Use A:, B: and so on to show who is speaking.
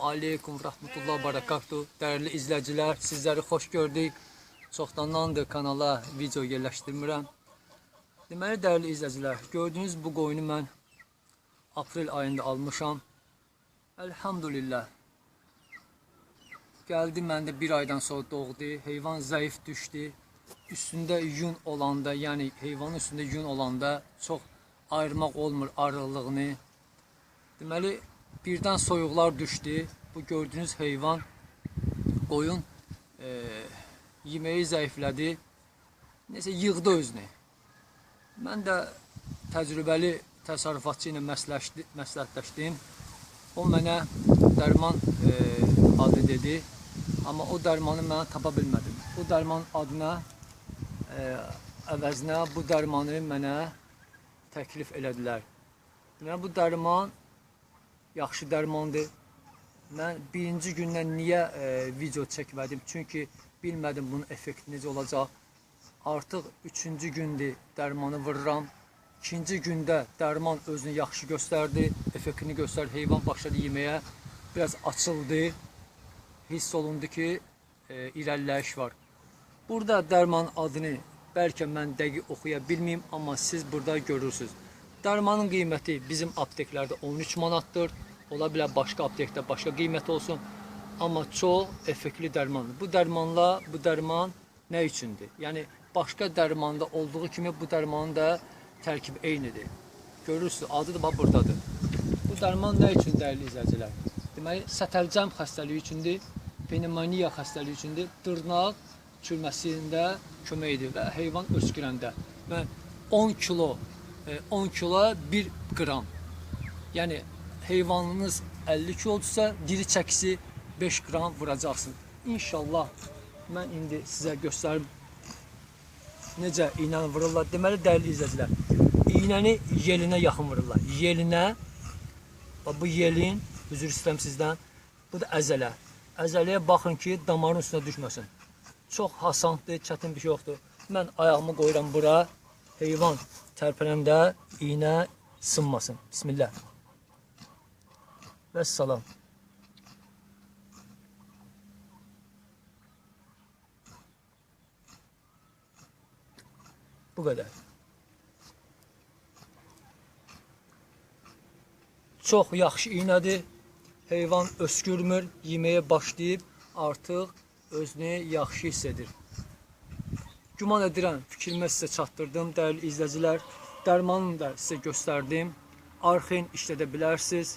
A: Aleyküm rahmetullah barakatuh. Değerli izleyiciler, sizleri hoş gördük. Çoxdandandır kanala video yerləşdirmirəm. Deməli, dəyərli izləyicilər, gördüyünüz bu qoyunu mən aprel ayında almışam. Elhamdülillah. Gəldi məndə bir aydan sonra doğdu. Heyvan zəif düşdü. Üstündə yun olanda, yəni heyvanın üstündə yun olanda çox ayırmaq olmur aralığını. Deməli, birdən soyuqlar düşdü. Bu gördüyünüz heyvan, qoyun e, yeməyi zəiflədi. Nəsə yığdı özünü. Mən də təcrübəli təsərrüfatçı ilə məsləhətləşdi- məsləhətləşdim. O mənə dərman e, adı dedi. Amma o dərmanı mən tapa bilmədim. Bu dərman adına e, əvəzinə bu dərmanı mənə təklif elədilər. Deməli bu dərman yaxşı dərmandır. Mən birinci gündən niyə e, video çəkmədim? Çünki bilmədim bunun effekti necə olacaq. Artıq üçüncü gündür dərmanı vururam. İkinci gündə dərman özünü yaxşı göstərdi, effektini göstərdi. Heyvan başladı yeməyə, biraz açıldı. Hiss olundu ki, e, irəliləyiş var. Burada dərman adını bəlkə mən dəqiq oxuya bilməyim, amma siz burada görürsüz. Dərmanın qiyməti bizim apteklərdə 13 manatdır. Ola bilər başqa aptekdə başqa qiymət olsun. Amma çox effektli dərmandır. Bu dərmanla bu dərman nə üçündür? Yəni başqa dərmanda olduğu kimi bu dərmanın da tərkibi eynidir. Görürsüz, adı da bax burdadır. Bu dərman nə üçün dəyərli izləyicilər? Deməli, sətəlcəm xəstəliyi üçündür, pnevmoniya xəstəliyi üçündür, dırnaq çürməsində kömək edir və heyvan öskürəndə. Və 10 kilo, e, 10 kilo 1 qram. Yəni heyvanınız 50 kilodursa, diri çəkisi 5 qram vuracaqsın. İnşallah mən indi sizə göstərim necə iynəni vururlar. Deməli dəyərli izləyicilər, iynəni yelinə yaxın vururlar. Yelinə bax bu yelin, üzr istəyirəm sizdən. Bu da əzələ. Əzələyə baxın ki, damarın üstünə düşməsin. Çox hasantdır, çətin bir şey yoxdur. Mən ayağımı qoyuram bura. Heyvan tərpənəndə iynə sınmasın. Bismillah. Və salam. Bu qədər. Çox yaxşı iynədir. Heyvan öskürmür, yeməyə başlayıb artıq özünü yaxşı hiss edir. Güman edirəm, fikrimi sizə çatdırdım, dəyərli izləyicilər. Dərmanını da sizə göstərdim. Arxin işlədə bilərsiniz.